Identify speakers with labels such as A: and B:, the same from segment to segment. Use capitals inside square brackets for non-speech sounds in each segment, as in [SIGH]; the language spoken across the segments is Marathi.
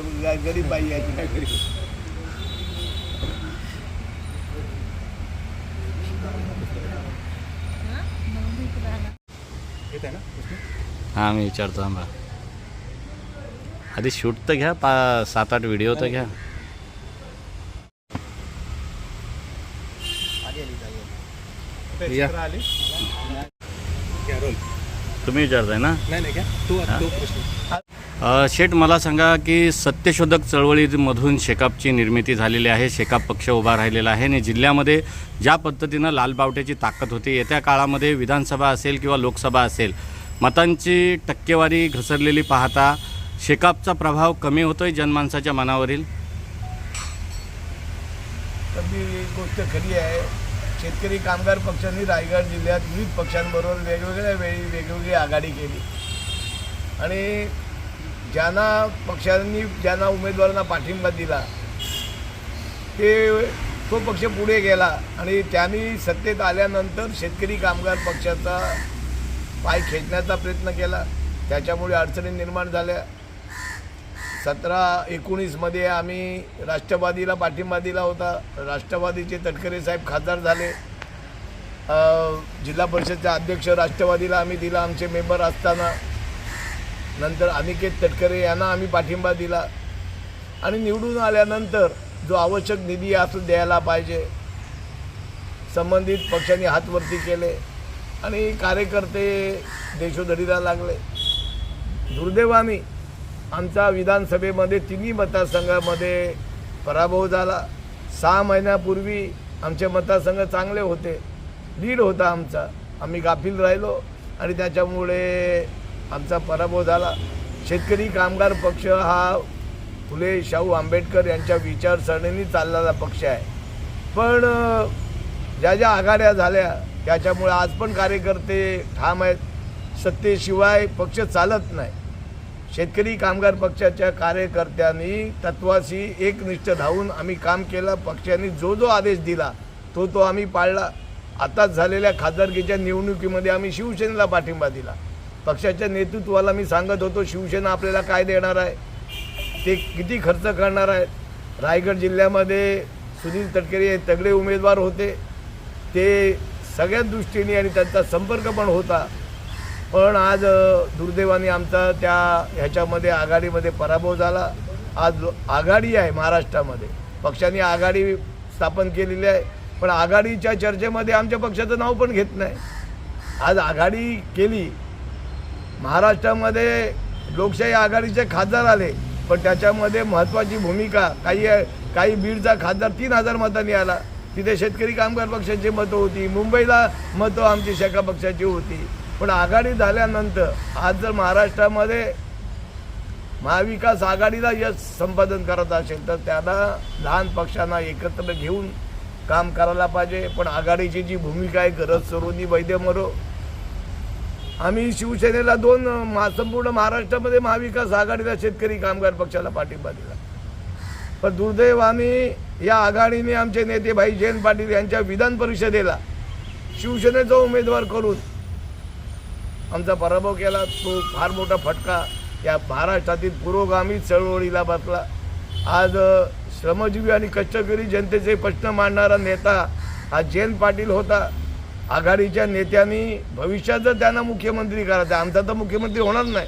A: गरीब बाई आहे तुला गरीब येत आहे ना
B: हाँ मी विचारतो थांबा आधी शूट तर घ्या पा सात आठ व्हिडिओ तर घ्या
A: आली आली जागी आली.
B: या.
A: चित्र आली कॅरोल
B: तुम्ही विचारताय ना?
A: नाही नाही क्या? तू तो प्रश्न।
B: शेठ मला सांगा की सत्यशोधक चळवळीमधून शेकापची निर्मिती झालेली आहे शेकाप पक्ष उभा राहिलेला आहे आणि जिल्ह्यामध्ये ज्या पद्धतीनं लालबावट्याची ताकद होती येत्या काळामध्ये विधानसभा असेल किंवा लोकसभा असेल मतांची टक्केवारी घसरलेली पाहता शेकापचा प्रभाव कमी होतोय जनमानसाच्या मनावरील?
A: तर ती गोष्ट खरी आहे. शेतकरी कामगार पक्षांनी रायगड जिल्ह्यात विविध पक्षांबरोबर वेगवेगळ्या वेळी वेगवेगळी आघाडी केली. आणि ज्यांना पक्षांनी ज्यांना उमेदवारांना पाठिंबा दिला ते तो पक्ष पुढे गेला आणि त्यांनी सत्तेत आल्यानंतर शेतकरी कामगार पक्षाचा पाय खेचण्याचा प्रयत्न केला. त्याच्यामुळे अडचणी निर्माण झाल्या. सतरा एकोणीसमध्ये आम्ही राष्ट्रवादीला पाठिंबा दिला होता. राष्ट्रवादीचे तटकरे साहेब खासदार झाले. जिल्हा परिषदचे अध्यक्ष राष्ट्रवादीला आम्ही दिला. आमचे मेंबर असताना नंतर अनिकेत तटकरे यांना आम्ही पाठिंबा दिला. आणि निवडून आल्यानंतर जो आवश्यक निधी असतो द्यायला पाहिजे. संबंधित पक्षांनी हातवरती केले आणि कार्यकर्ते देशोधडीला लागले. दुर्दैवाने आमचा विधानसभेमध्ये तिन्ही मतदारसंघामध्ये पराभव झाला. सहा महिन्यापूर्वी आमचे मतदारसंघ चांगले होते. लीड होता आमचा. आम्ही गाफील राहिलो आणि त्याच्यामुळे आमचा पराभव झाला. शेतकरी कामगार पक्ष हा फुले शाहू आंबेडकर यांच्या विचारसरणीने चाललेला पक्ष आहे. पण ज्या ज्या आघाड्या झाल्या त्याच्यामुळे आज पण कार्यकर्ते ठाम आहेत. सत्तेशिवाय पक्ष चालत नाही. शेतकरी कामगार पक्षाच्या कार्यकर्त्यांनी तत्वाशी एकनिष्ठ धावून आम्ही काम केलं. पक्षाने जो जो आदेश दिला तो तो आम्ही पाळला. आताच झालेल्या खासदारकीच्या निवडणुकीमध्ये आम्ही शिवसेनेला पाठिंबा दिला. पक्षाच्या नेतृत्वाला मी सांगत होतो शिवसेना आपल्याला काय देणार आहे? ते किती खर्च करणार आहेत? रायगड जिल्ह्यामध्ये सुनील तटकरे हे तगडे उमेदवार होते. ते सगळ्याच दृष्टीने आणि त्यांचा संपर्क पण होता. पण आज दुर्दैवाने आमचा त्या ह्याच्यामध्ये आघाडीमध्ये पराभव झाला. आज आघाडी आहे महाराष्ट्रामध्ये. पक्षाने आघाडी स्थापन केलेली आहे. पण आघाडीच्या चर्चेमध्ये आमच्या पक्षाचं नाव पण घेत नाही. आज आघाडी केली महाराष्ट्रामध्ये लोकशाही आघाडीचे खासदार आले पण त्याच्यामध्ये महत्त्वाची भूमिका काही काही बीडचा खासदार तीन हजार मतांनी आला. तिथे शेतकरी कामगार पक्षाची मतं होती मुंबईला मतं आमची शाखा पक्षाची होती. पण आघाडी झाल्यानंतर आज जर महाराष्ट्रामध्ये महाविकास आघाडीला यश संपादन करत असेल तर त्याला लहान पक्षांना एकत्र घेऊन काम करायला पाहिजे. पण आघाडीची जी भूमिका आहे गरज सरोनी वैद्य मरो. आम्ही शिवसेनेला दोन मा संपूर्ण महाराष्ट्रामध्ये महाविकास आघाडीला शेतकरी कामगार पक्षाला पाठिंबा दिला. पण दुर्दैवाने या आघाडीने आमचे नेते भाई जयंत पाटील यांच्या विधान परिषदेला शिवसेनेचा उमेदवार करून आमचा पराभव केला. तो फार मोठा फटका या महाराष्ट्रातील पुरोगामी चळवळीला बसला. आज श्रमजीवी आणि कष्टकरी जनतेचे प्रश्न मांडणारा नेता हा जयंत पाटील होता. आघाडीच्या नेत्यांनी भविष्यात जर त्यांना मुख्यमंत्री करायचं आहे, आमचा तर मुख्यमंत्री होणार नाही.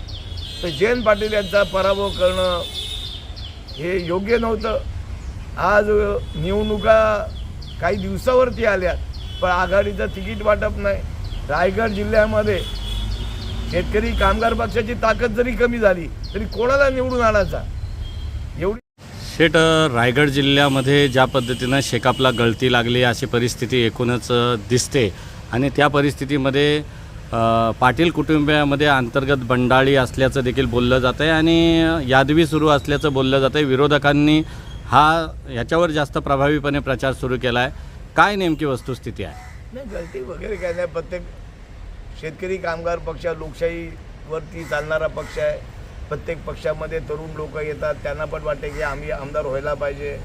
A: तर जयंत पाटील यांचा पराभव करणं हे योग्य नव्हतं. आज निवडणुका काही दिवसावरती आल्या पण आघाडीचं तिकीट वाटप नाही. रायगड जिल्ह्यामध्ये शेतकरी कामगार पक्षाची ताकद जरी कमी झाली तरी कोणाला निवडून आणायचा? एवढी
B: शेट रायगड जिल्ह्यामध्ये ज्या पद्धतीनं शेकापला गळती लागली अशी परिस्थिती एकूणच दिसते. आणि त्या परिस्थितीमध्ये पाटील कुटुंबियामध्ये अंतर्गत बंडाळी असल्याचं देखील बोललं जातं आहे आणि यादवी सुरू असल्याचं बोललं जातं आहे विरोधकांनी हा ह्याच्यावर जास्त प्रभावीपणे प्रचार सुरू केला आहे काय नेमकी वस्तुस्थिती आहे?
A: नाही गलती वगैरे काय नाही प्रत्येक शेतकरी कामगार पक्ष लोकशाहीवरती चालणारा पक्ष आहे. प्रत्येक पक्षामध्ये तरुण लोक येतात. त्यांना पण वाटते की आम्ही आमदार व्हायला पाहिजे.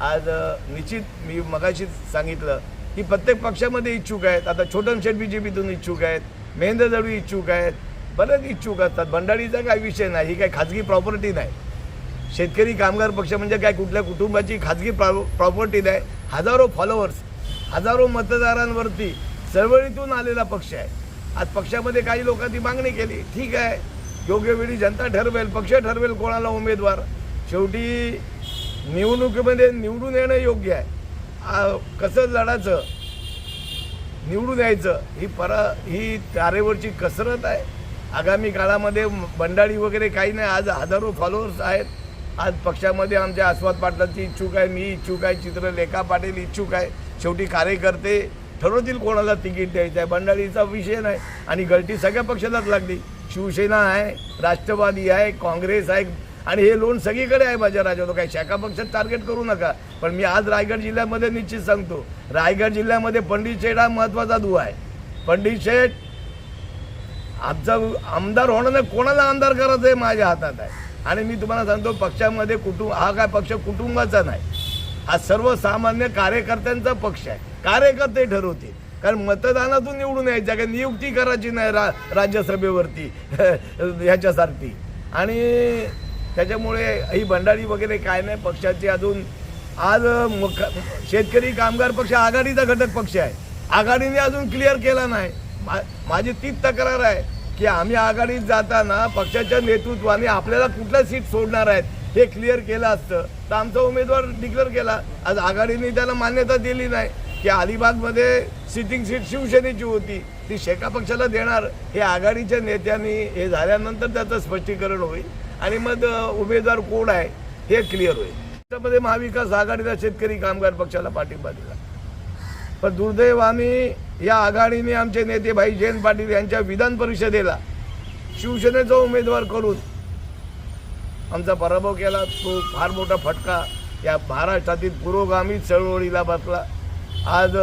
A: आज निश्चित मी मगाशीच सांगितलं की प्रत्येक पक्षामध्ये इच्छुक आहेत. आता छोटन शेठ बी जे पीतून इच्छुक आहेत. महेंद्र दळवी इच्छुक आहेत. बरेच इच्छुक असतात. भंडारीचा काही विषय नाही. ही काही खाजगी प्रॉपर्टी नाही. शेतकरी कामगार पक्ष म्हणजे काय? कुठल्या कुटुंबाची खाजगी प्रॉपर्टी नाही. हजारो फॉलोअर्स हजारो मतदारांवरती चळवळीतून आलेला पक्ष आहे. आज पक्षामध्ये काही लोकांनी मागणी केली. ठीक आहे. योग्य वेळी जनता ठरवेल. पक्ष ठरवेल कोणाला उमेदवार. शेवटी निवडणुकीमध्ये निवडून येणं योग्य आहे. कसं लढायचं? निवडून यायचं. ही परा ही तारेवरची कसरत आहे. आगामी काळामध्ये बंडाळी वगैरे काही नाही. आज हजारो फॉलोअर्स आहेत. आज पक्षामध्ये आमच्या आस्वाद पाटलाची इच्छुक आहे. मी इच्छुक आहे. चित्रलेखा पाटील इच्छुक आहे. शेवटी कार्यकर्ते ठरवतील कोणाला तिकीट द्यायचं आहे. बंडाळीचा विषय नाही. आणि गलती सगळ्या पक्षालाच लागली. शिवसेना आहे. राष्ट्रवादी आहे. काँग्रेस आहे. आणि हे लोन सगळीकडे आहे माझ्या राज्यात. काही शाखा पक्षात टार्गेट करू नका. पण मी आज रायगड जिल्ह्यामध्ये निश्चित सांगतो. रायगड जिल्ह्यामध्ये पंडित शेठ हा महत्त्वाचा दुवा आहे. पंडित शेठ आमचा आमदार होणं नाही कोणाला आमदार करायचं हे माझ्या हातात आहे. आणि मी तुम्हाला सांगतो पक्षामध्ये कुटुंब हा काय पक्ष कुटुंबाचा नाही. हा सर्वसामान्य कार्यकर्त्यांचा पक्ष आहे. कार्यकर्ते ठरवतील. कारण मतदानातून निवडून यायचं काय नियुक्ती करायची नाही रा राज्यसभेवरती. [LAUGHS] ह्याच्यासारखी. आणि त्याच्यामुळे ही भंडारी वगैरे काय नाही पक्षाची अजून. आज मुख शेतकरी कामगार पक्ष आघाडीचा घटक पक्ष आहे. आघाडीने अजून क्लिअर केला नाही. मा- माझी तीच तक्रार आहे की आम्ही आघाडीत जाताना पक्षाच्या नेतृत्वाने आपल्याला कुठल्या सीट सोडणार आहेत हे क्लिअर केलं असतं. तर आमचा उमेदवार डिक्लेअर केला. आज आघाडीने त्याला मान्यता दिली नाही की अलिबागमध्ये सिटिंग सीट शिवसेनेची होती. ती शेका पक्षाला देणार. हे आघाडीच्या नेत्यांनी हे झाल्यानंतर त्याचं स्पष्टीकरण होईल. आणि मग उमेदवार कोण आहे हे क्लिअर होईल. त्यामध्ये महाविकास आघाडीला शेतकरी कामगार पक्षाला पाठिंबा दिला. पण दुर्दैवाने या आघाडीने आमचे नेते भाई जयंत पाटील यांच्या विधान परिषदेला शिवसेनेचा उमेदवार करून आमचा पराभव केला. तो फार मोठा फटका या महाराष्ट्रातील पुरोगामी चळवळीला बसला. आज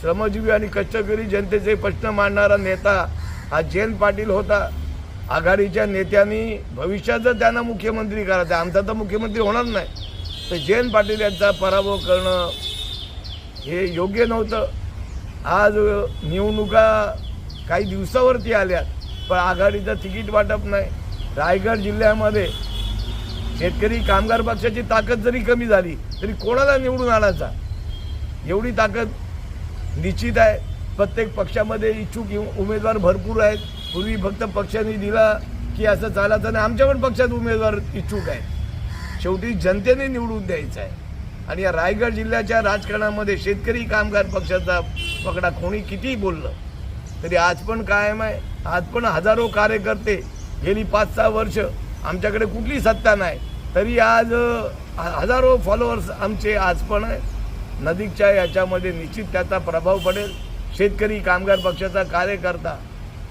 A: श्रमजीवी आणि कष्टकरी जनतेचे प्रश्न मांडणारा नेता हा जयंत पाटील होता. आघाडीच्या नेत्यांनी भविष्यात जर त्यांना मुख्यमंत्री करायचं आहे, आमचा तर मुख्यमंत्री होणार नाही. तर जयंत पाटील यांचा पराभव करणं हे योग्य नव्हतं. आज निवडणुका काही दिवसावरती आल्या पण आघाडीचं तिकीट वाटप नाही. रायगड जिल्ह्यामध्ये शेतकरी कामगार पक्षाची ताकद जरी कमी झाली तरी कोणाला निवडून आणायचा? एवढी ताकद निश्चित आहे. प्रत्येक पक्षामध्ये इच्छुक उमेदवार भरपूर आहेत. पूर्वी फक्त पक्षाने दिला की असं चालायचं नाही. आमच्या पण पक्षात उमेदवार इच्छुक आहेत. शेवटी जनतेने निवडून द्यायचं आहे. आणि या रायगड जिल्ह्याच्या राजकारणामध्ये शेतकरी कामगार पक्षाचा पकडा कोणी कितीही बोललं तरी आज पण कायम आहे. आज पण हजारो कार्यकर्ते गेली पाच सहा वर्ष आमच्याकडे कुठली सत्ता नाही. तरी आज हजारो फॉलोअर्स आमचे आज पण आहे नदीकच्या याच्यामध्ये निश्चित त्याचा प्रभाव पडेल. शेतकरी कामगार पक्षाचा कार्यकर्ता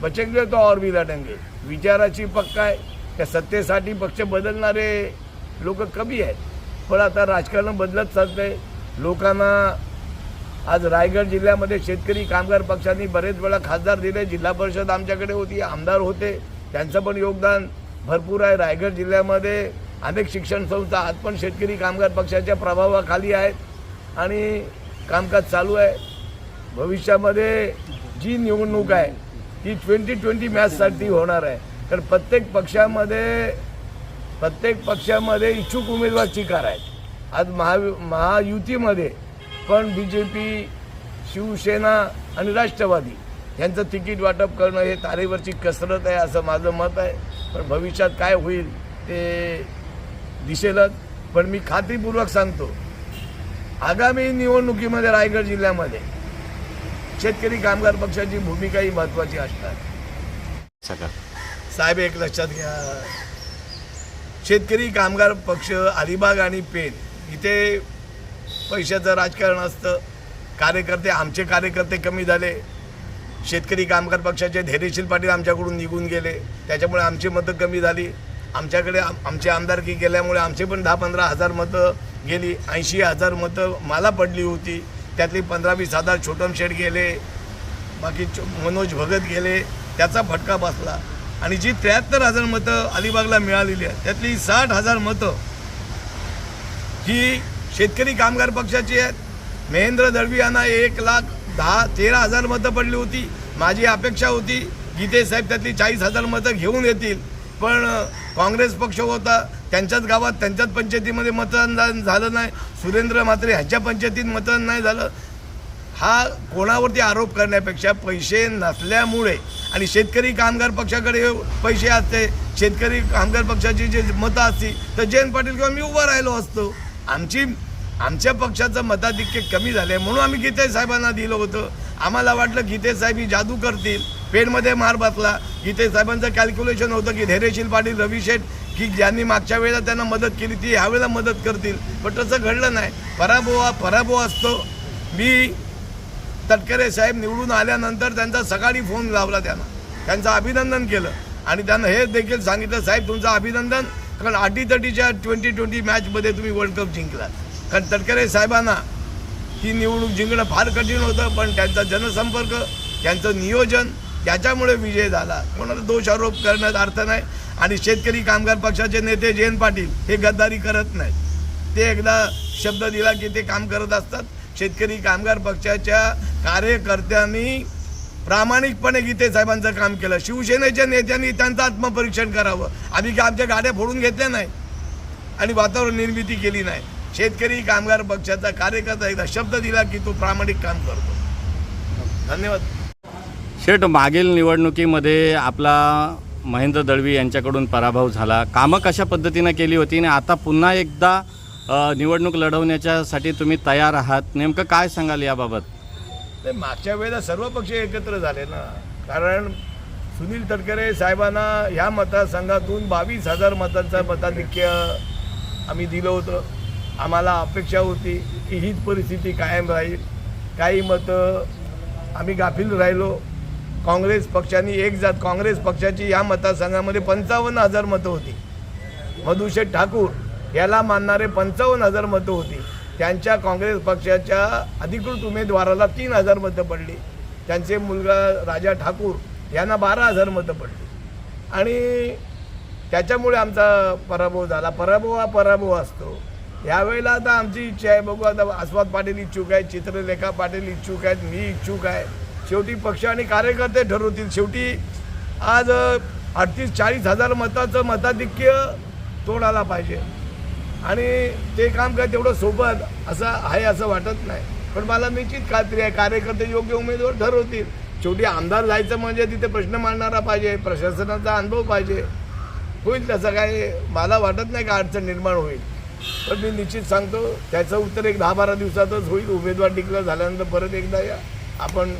A: बचेंगे तो और भी लढेंगे विचाराची पक्का आहे त्या सत्तेसाठी पक्ष बदलणारे लोक कमी आहेत। पण आता राजकारण बदलत चालतंय लोकांना आज रायगड जिल्ह्यामध्ये शेतकरी कामगार पक्षांनी बरेच वेळा खासदार दिले. जिल्हा परिषद आमच्याकडे होती आमदार होते. त्यांचं पण योगदान भरपूर आहे. रायगड जिल्ह्यामध्ये अनेक शिक्षण संस्था आज पण शेतकरी कामगार पक्षाच्या प्रभावाखाली आहेत. आणि कामकाज चालू आहे. भविष्यामध्ये जी निवडणूक आहे ही ट्वेंटी ट्वेंटी मॅचसाठी होणार आहे. कारण प्रत्येक पक्षामध्ये प्रत्येक पक्षामध्ये इच्छुक उमेदवार चिकार आहेत. आज महा महायुतीमध्ये पण बी जे पी शिवसेना आणि राष्ट्रवादी यांचं तिकीट वाटप करणं हे तारेवरची कसरत आहे असं माझं मत आहे. पण भविष्यात काय होईल ते दिसेलच. पण मी खात्रीपूर्वक सांगतो आगामी निवडणुकीमध्ये रायगड जिल्ह्यामध्ये शेतकरी कामगार पक्षाची भूमिका ही महत्त्वाची असणार. साहेब एक लक्षात घ्या. शेतकरी कामगार पक्ष अलिबाग आणि पेण इथे पैशाचं राजकारण असतं. कार्यकर्ते आमचे कार्यकर्ते कमी झाले. शेतकरी कामगार पक्षाचे धैर्यशील पाटील आमच्याकडून निघून गेले. त्याच्यामुळे आमची मतं कमी झाली. आमच्याकडे आम- आमची आमदारकी गेल्यामुळे आमचे पण दहा पंधरा हजार मतं गेली. ऐंशी हजार मतं मला पडली होती. त्यातली पंधरा वीस हजार छोटम शेठ गेले बाकी मनोज भगत गेले त्याचा फटका बसला. आणि जी त्र्याहत्तर हजार मतं अलिबागला मिळालेली आहेत त्यातली साठ हजार मतं ही शेतकरी कामगार पक्षाची आहेत. महेंद्र दळवी यांना एक लाख दहा तेरा हजार मतं पडली होती. माझी अपेक्षा होती गीते साहेब त्यातली चाळीस हजार मतं घेऊन येतील. पण काँग्रेस पक्ष होता त्यांच्याच गावात त्यांच्याच पंचायतीमध्ये मतदान झालं नाही. सुरेंद्र म्हात्रे ह्याच्या पंचायतीत मतदान नाही झालं. हा कोणावरती आरोप करण्यापेक्षा पैसे नसल्यामुळे आणि शेतकरी कामगार पक्षाकडे पैसे असते शेतकरी कामगार पक्षाची जे मतं असती तर जयंत पाटील किंवा मी उभा राहिलो असतो. आमची आमच्या पक्षाचं मताधिक्य कमी झाले म्हणून आम्ही गीते साहेबांना दिलं होतं. आम्हाला वाटलं गीते साहेब ही जादू करतील. पेडमध्ये मार बसला. गीते साहेबांचं कॅल्क्युलेशन होतं की धैर्यशील पाटील रवी शेठ की ज्यांनी मागच्या वेळेला त्यांना मदत केली ती ह्यावेळेला मदत करतील. पण तसं घडलं नाही. पराभव हा पराभव असतो. मी तटकरे साहेब निवडून आल्यानंतर त्यांचा सकाळी फोन लावला त्यांना. त्यांचं अभिनंदन केलं. आणि त्यांना हे देखील सांगितलं साहेब तुमचं अभिनंदन. कारण अटीतटीच्या ट्वेंटी ट्वेंटी मॅचमध्ये तुम्ही वर्ल्ड कप जिंकलात. कारण तटकरे साहेबांना ही निवडणूक जिंकणं फार कठीण होतं पण त्यांचा जनसंपर्क त्यांचं नियोजन त्याच्यामुळे विजय झाला. कोणाला दोषारोप करण्यात अर्थ नाही. आणि शेतकरी कामगार पक्षाचे नेते जयंत पाटील हे गद्दारी करत नाहीत. ते एकदा शब्द दिला की ते काम करत असतात. शेतकरी कामगार पक्षाच्या कार्यकर्त्यांनी प्रामाणिकपणे गीते साहेबांचं काम केलं. शिवसेनेच्या नेत्यांनी त्यांचं आत्मपरीक्षण करावं. आम्ही काय आमच्या गाड्या फोडून घेतल्या नाही आणि वातावरण निर्मिती केली नाही. शेतकरी कामगार पक्षाचा कार्यकर्ता एकदा शब्द दिला की तो प्रामाणिक काम करतो. धन्यवाद.
B: शेठ मागील निवडणुकीमध्ये आपला महेंद्र दळवी यांच्याकडून पराभव झाला. कामं कशा पद्धतीनं केली होती आणि आता पुन्हा एकदा निवडणूक लढवण्याच्यासाठी तुम्ही तयार आहात? नेमकं काय सांगाल याबाबत?
A: ते मागच्या वेळेला सर्व पक्ष एकत्र झाले ना. कारण सुनील तटकरे साहेबांना ह्या मतदारसंघातून बावीस हजार मतांचा मताधिक्य आम्ही दिलं होतं. आम्हाला अपेक्षा होती की हीच परिस्थिती कायम राहील. काही मतं आम्ही गाफील राहिलो. काँग्रेस पक्षाने एक जात काँग्रेस पक्षाची या मतदारसंघामध्ये पंचावन्न हजार मतं होती. मधुशेठ ठाकूर याला मानणारे पंचावन्न हजार मतं होती. त्यांच्या काँग्रेस पक्षाच्या अधिकृत उमेदवाराला तीन हजार मतं पडली. त्यांचे मुलगा राजा ठाकूर यांना बारा हजार मतं पडली. आणि त्याच्यामुळे आमचा पराभव झाला. पराभव हा पराभव असतो. यावेळेला आता आमची इच्छा आहे बघू आता आस्वाद पाटील इच्छुक आहे चित्रलेखा पाटील इच्छुक आहेत मी इच्छुक आहे. शेवटी पक्ष आणि कार्यकर्ते ठरवतील. शेवटी आज अडतीस चाळीस हजार मताचं मताधिक्य तोडायला पाहिजे. आणि ते काम काय तेवढं सोबत असं आहे असं वाटत नाही. पण मला निश्चित खात्री आहे कार्यकर्ते योग्य उमेदवार ठरवतील. शेवटी आमदार जायचं म्हणजे तिथे प्रश्न मांडणारा पाहिजे प्रशासनाचा अनुभव पाहिजे. होईल तसं काय मला वाटत नाही का अडचण निर्माण होईल. पण मी निश्चित सांगतो त्याचं उत्तर एक दहा बारा दिवसातच होईल. उमेदवार डिक्लेअर झाल्यानंतर परत एकदा या. आपण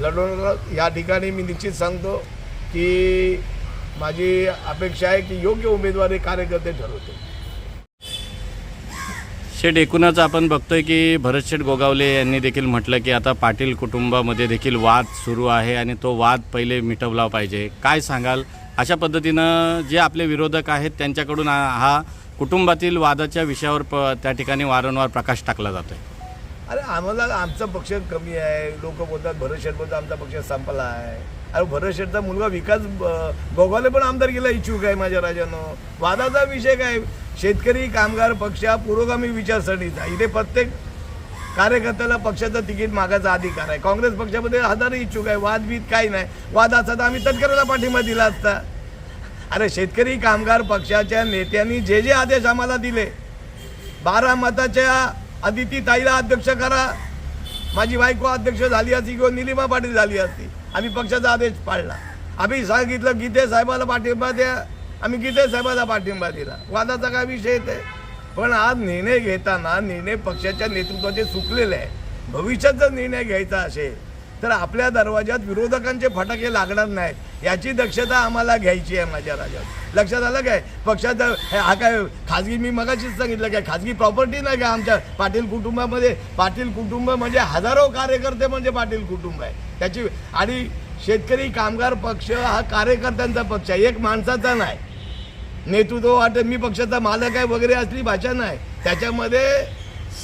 A: लढवणार या ठिकाणी मी निश्चित सांगतो की माझी अपेक्षा आहे की योग्य उमेदवारी कार्यकर्ते ठरवते
B: शेठ एकूणच आपण बघतोय की भरतशेठ गोगावले यांनी देखील म्हटलं की आता पाटील कुटुंबामध्ये देखील वाद सुरू आहे आणि तो वाद पहिले मिटवला पाहिजे. काय सांगाल? अशा पद्धतीनं जे आपले विरोधक आहेत त्यांच्याकडून हा कुटुंबातील वादाच्या विषयावर प त्या ठिकाणी वारंवार प्रकाश टाकला जातो आहे
A: अरे आम्हाला आमचा पक्ष कमी आहे. लोक बोलतात भरत शेठ बोलतात आमचा पक्ष संपला आहे अरे भरत शेठचा मुलगा विकास ब- पण पण गेला इच्छुक आहे माझ्या राजानं. वादाचा विषय काय? शेतकरी कामगार पक्ष हा पुरोगामी विचारसरणीचा इथे प्रत्येक कार्यकर्त्याला पक्षाचं तिकीट मागायचा अधिकार आहे. काँग्रेस पक्षामध्ये हजार इच्छुक आहे. वादबीत काही नाही. वाद असता तर आम्ही तटकऱ्याला पाठिंबा दिला असता. अरे शेतकरी कामगार पक्षाच्या नेत्यांनी जे जे आदेश आम्हाला दिले बारा मताच्या अदिती ताईला अध्यक्ष करा. माझी बायको अध्यक्ष झाली असती किंवा निलिमा पाटील झाली असती आम्ही पक्षाचा आदेश पाळला. आम्ही सांगितलं गीते साहेबाला पाठिंबा द्या. आम्ही गीते साहेबाला पाठिंबा दिला. वादाचा काय विषय येते पण आज निर्णय घेताना निर्णय पक्षाच्या नेतृत्वाचे चुकलेले आहे. भविष्यात जर निर्णय घ्यायचा असेल तर आपल्या दरवाज्यात विरोधकांचे फटाके लागणार नाहीत. याची दक्षता आम्हाला घ्यायची आहे माझ्या राज्यात लक्षात आलं काय? पक्षाचा हा काय खाजगी मी मगाशीच सांगितलं काय? खाजगी प्रॉपर्टी नाही का आमच्या? पाटील कुटुंबामध्ये पाटील कुटुंब म्हणजे हजारो कार्यकर्ते म्हणजे पाटील कुटुंब आहे. त्याची आणि शेतकरी कामगार पक्ष हा कार्यकर्त्यांचा पक्ष आहे. एक माणसाचा नाही. नेतृत्व वाटत मी पक्षाचा मालक आहे वगैरे असली भाषा नाही. त्याच्यामध्ये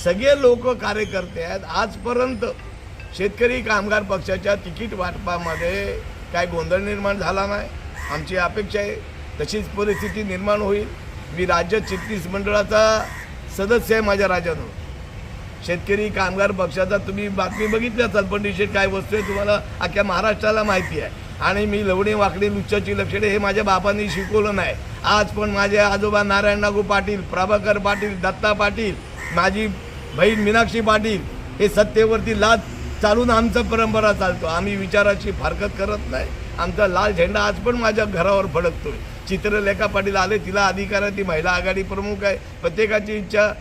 A: सगळे लोक कार्यकर्ते आहेत. आजपर्यंत शेतकरी कामगार पक्षाच्या तिकीट वाटपामध्ये काय गोंधळ निर्माण झाला नाही. आमची अपेक्षा आहे तशीच परिस्थिती निर्माण होईल. मी राज्य चिटणीस मंडळाचा सदस्य आहे माझ्या राज्यानं शेतकरी कामगार पक्षाचा तुम्ही बातमी बघितली असाल पण डिशेट काय वस्तू आहे तुम्हाला अख्ख्या महाराष्ट्राला माहिती आहे. आणि मी लवणी वाकडी लुच्चाची लक्षणे हे माझ्या बाबांनी शिकवलं नाही. आज पण माझे आजोबा नारायण नागू पाटील प्रभाकर पाटील दत्ता पाटील माझी बहीण मीनाक्षी पाटील हे सत्तेवरती लाद चालून आमचं परंपरा चालतो. आम्ही विचाराची फारकत करत नाही. आमचा लाल झेंडा आज पण माझ्या घरावर फडकतोय. चित्रलेखा पाटील आले तिला अधिकार आहे ती महिला आघाडी प्रमुख आहे. प्रत्येकाची इच्छा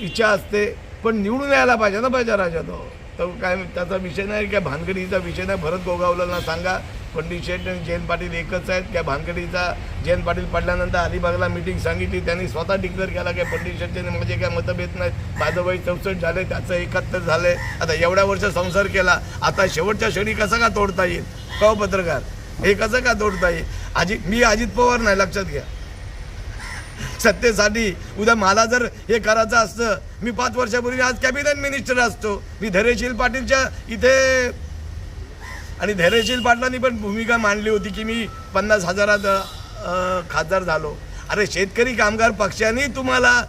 A: इच्छा असते पण निवडून यायला पाहिजे ना पाहिजे राजा तो तर काय त्याचा विषय नाही काय भानगडीचा विषय नाही. भरत गोगावलेला सांगा पंडित शेठ आणि जयंत पाटील एकच आहेत. त्या भानगडीचा जयंत पाटील पडल्यानंतर अलिबागला मिटिंग सांगितली. त्यांनी स्वतः डिक्लेअर केला की पंडित शेठचे म्हणजे काय मतभेद नाहीत. माझं चौसष्ट झाले त्याचं एकाहत्तर झाले आता एवढ्या वर्ष संसार केला. आता शेवटच्या क्षणी कसं का तोडता येईल? कव पत्रकार हे कसं का तोडता येईल? अजित मी अजित पवार नाही लक्षात घ्या. सत्तेसाठी उद्या मला जर हे करायचं असतं मी पाच वर्षापूर्वी आज कॅबिनेट मिनिस्टर असतो. मी धैर्यशील पाटीलच्या इथे आणि धैर्यशील पाटलांनी पण भूमिका मांडली होती की मी पन्नास हजारात खासदार झालो. अरे शेतकरी कामगार पक्षाने तुम्हाला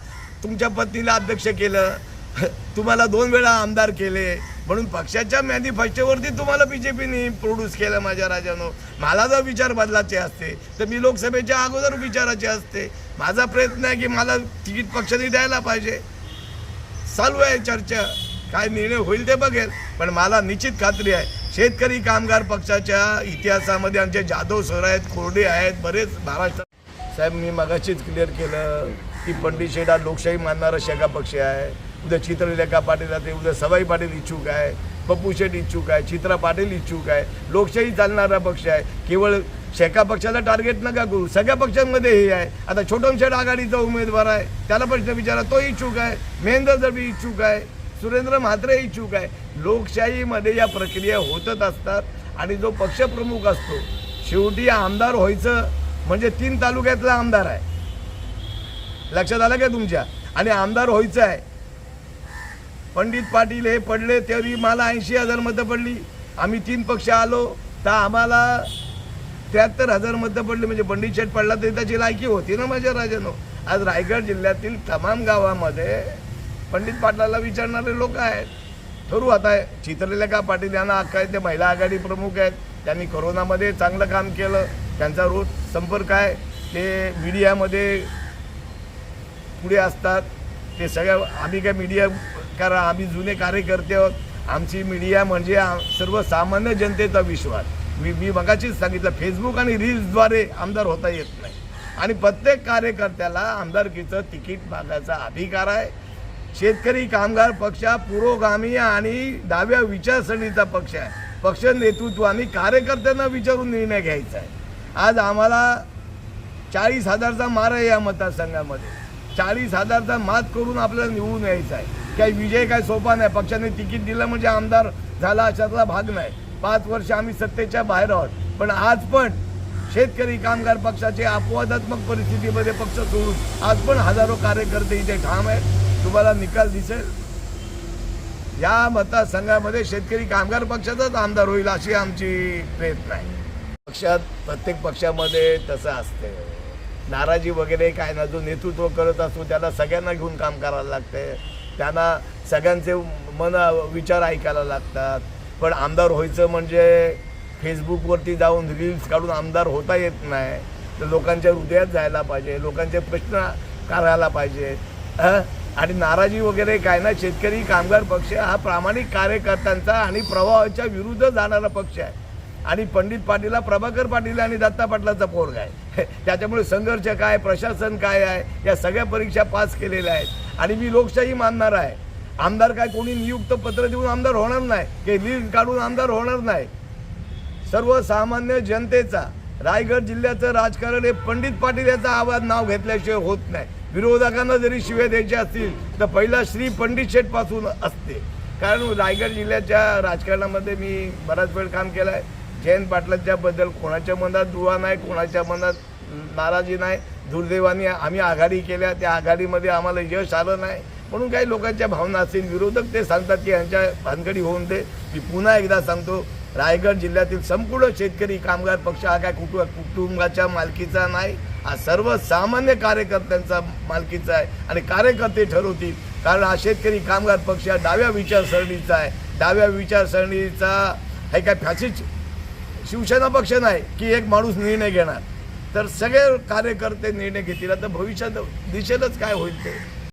A: तुमच्या पत्नीला अध्यक्ष केलं [LAUGHS] तुम्हाला दोन वेळा आमदार केले म्हणून पक्षाच्या मॅनिफेस्टोवरती तुम्हाला बी जे पीने प्रोड्यूस केलं माझ्या राजानं. मला जर विचार बदलाचे असते तर मी लोकसभेच्या अगोदर विचाराचे असते. माझा प्रयत्न आहे की मला तिकीट पक्षाने द्यायला पाहिजे. चालू आहे चर्चा. काय निर्णय होईल ते बघेल पण मला निश्चित खात्री आहे. शेतकरी कामगार पक्षाच्या इतिहासामध्ये आमचे जाधव सर आहेत कोरडे आहेत बरेच महाराष्ट्र साहेब मी मगाशीच क्लिअर केलं की पंडित शेठ हा लोकशाही मानणारा शेका पक्ष आहे. उद्या चित्रलेखा पाटील आहे उद्या सवाई पाटील इच्छुक आहे पप्पू शेठ इच्छुक आहे चित्रा पाटील इच्छुक आहे. लोकशाही चालणारा पक्ष आहे. केवळ शेका पक्षाला टार्गेट नका करू. सगळ्या पक्षांमध्ये हे आहे. आता छोटम शेठ आघाडीचा उमेदवार आहे. त्याला प्रश्न विचारा तो इच्छुक आहे. महेंद्र दळवी इच्छुक आहे सुरेंद्र म्हात्रे इच्छुक आहे. लोकशाहीमध्ये या प्रक्रिया होतच असतात आणि जो पक्षप्रमुख असतो शेवटी आमदार व्हायचं म्हणजे तीन तालुक्यातला आमदार आहे. लक्षात आलं का तुमच्या? आणि आमदार व्हायचं आहे. पंडित पाटील हे पडले तरी मला ऐंशी हजार मतं पडली. आम्ही तीन पक्ष आलो तर आम्हाला त्र्याहत्तर हजार मतं पडली. म्हणजे पंडित शेठ पडला तरी त्याची लायकी होती ना माझ्या राजानो. आज रायगड जिल्ह्यातील तमाम गावामध्ये पंडित पाटलाला विचारणारे लोक आहेत. ठरू आता चित्रलेखा पाटील यांना काय ते महिला आघाडी प्रमुख आहेत. त्यांनी कोरोनामध्ये चांगलं काम केलं. त्यांचा रोज संपर्क आहे. ते मीडियामध्ये पुढे असतात. ते सगळ्या आम्ही काय मीडिया कारण आम्ही जुने कार्यकर्ते आहोत. आमची मीडिया म्हणजे सर्वसामान्य जनतेचा विश्वास. मी मी मगाशीच सांगितलं फेसबुक आणि रील्सद्वारे आमदार होता येत नाही. आणि प्रत्येक कार्यकर्त्याला आमदारकीचं तिकीट मागायचा अधिकार आहे. शेतकरी कामगार पक्ष हा पुरोगामी आणि डाव्या विचारसरणीचा पक्ष आहे. पक्ष नेतृत्वाने कार्यकर्त्यांना विचारून निर्णय घ्यायचा आहे. आज आम्हाला चाळीस हजारचा मार आहे या मतदारसंघामध्ये. चाळीस हजारचा मात करून आपल्याला निवडून यायचा आहे. काही विजय काय सोपा नाही. पक्षाने तिकीट दिलं म्हणजे आमदार झाला अशातला भाग नाही. पाच वर्ष आम्ही सत्तेच्या बाहेर आहोत. पण आज पण शेतकरी कामगार पक्षाचे अपवादात्मक परिस्थितीमध्ये पक्ष सोडून आज पण हजारो कार्यकर्ते इथे ठाम आहेत. तुम्हाला निकाल दिसेल. या मतदारसंघामध्ये शेतकरी कामगार पक्षाचाच आमदार होईल अशी आमची प्रयत्न आहे. पक्षात प्रत्येक पक्षामध्ये तसं असते. नाराजी वगैरे काय ना जो नेतृत्व करत असतो त्याला सगळ्यांना घेऊन काम करायला लागते. त्यांना सगळ्यांचे मन विचार ऐकायला लागतात. पण आमदार व्हायचं म्हणजे फेसबुकवरती जाऊन रील्स काढून आमदार होता येत नाही. तर लोकांच्या हृदयात जायला पाहिजे. लोकांचे प्रश्न काढायला पाहिजे. आणि नाराजी वगैरे काय ना शेतकरी कामगार पक्ष हा प्रामाणिक कार्यकर्त्यांचा आणि प्रवाहाच्या विरुद्ध जाणारा पक्ष आहे. आणि पंडित पाटीलला प्रभाकर पाटील आणि दत्ता पाटलाचा पोरगा आहे. [LAUGHS] त्याच्यामुळे संघर्ष काय प्रशासन काय आहे या सगळ्या परीक्षा पास केलेल्या आहेत. आणि मी लोकशाही मानणार आहे. आमदार काय कोणी नियुक्त पत्र देऊन आमदार होणार नाही की लीड काढून आमदार होणार नाही. सर्वसामान्य जनतेचा रायगड जिल्ह्याचं राजकारण हे पंडित पाटील याचा आवाज नाव घेतल्याशिवाय होत नाही. विरोधकांना जरी शिव्या द्यायच्या असतील तर पहिला श्री पंडित शेठपासून असते. कारण रायगड जिल्ह्याच्या राजकारणामध्ये मी बराच वेळ काम केलं आहे जयंत पाटलांच्याबद्दल कोणाच्या मनात दुवा नाही कोणाच्या मनात नाराजी नाही. दुर्दैवाने आम्ही आघाडी केल्या. त्या आघाडीमध्ये आम्हाला यश आलं नाही. म्हणून काही लोकांच्या भावना असतील विरोधक ते सांगतात की यांच्या भानगडी होऊन दे. मी पुन्हा एकदा सांगतो रायगड जिल्ह्यातील संपूर्ण शेतकरी कामगार पक्ष हा काय कुटुंब कुटुंबाच्या मालकीचा नाही. हा सर्वसामान्य कार्यकर्त्यांचा मालकीचा आहे आणि कार्यकर्ते ठरवतील. कारण हा शेतकरी कामगार पक्ष हा डाव्या विचारसरणीचा आहे. डाव्या विचारसरणीचा हे काय फॅसिस्ट शिवसेना पक्ष नाही की एक माणूस निर्णय घेणार. तर सगळे कार्यकर्ते निर्णय घेतील. आता भविष्यात दिशेलच काय होईल ते?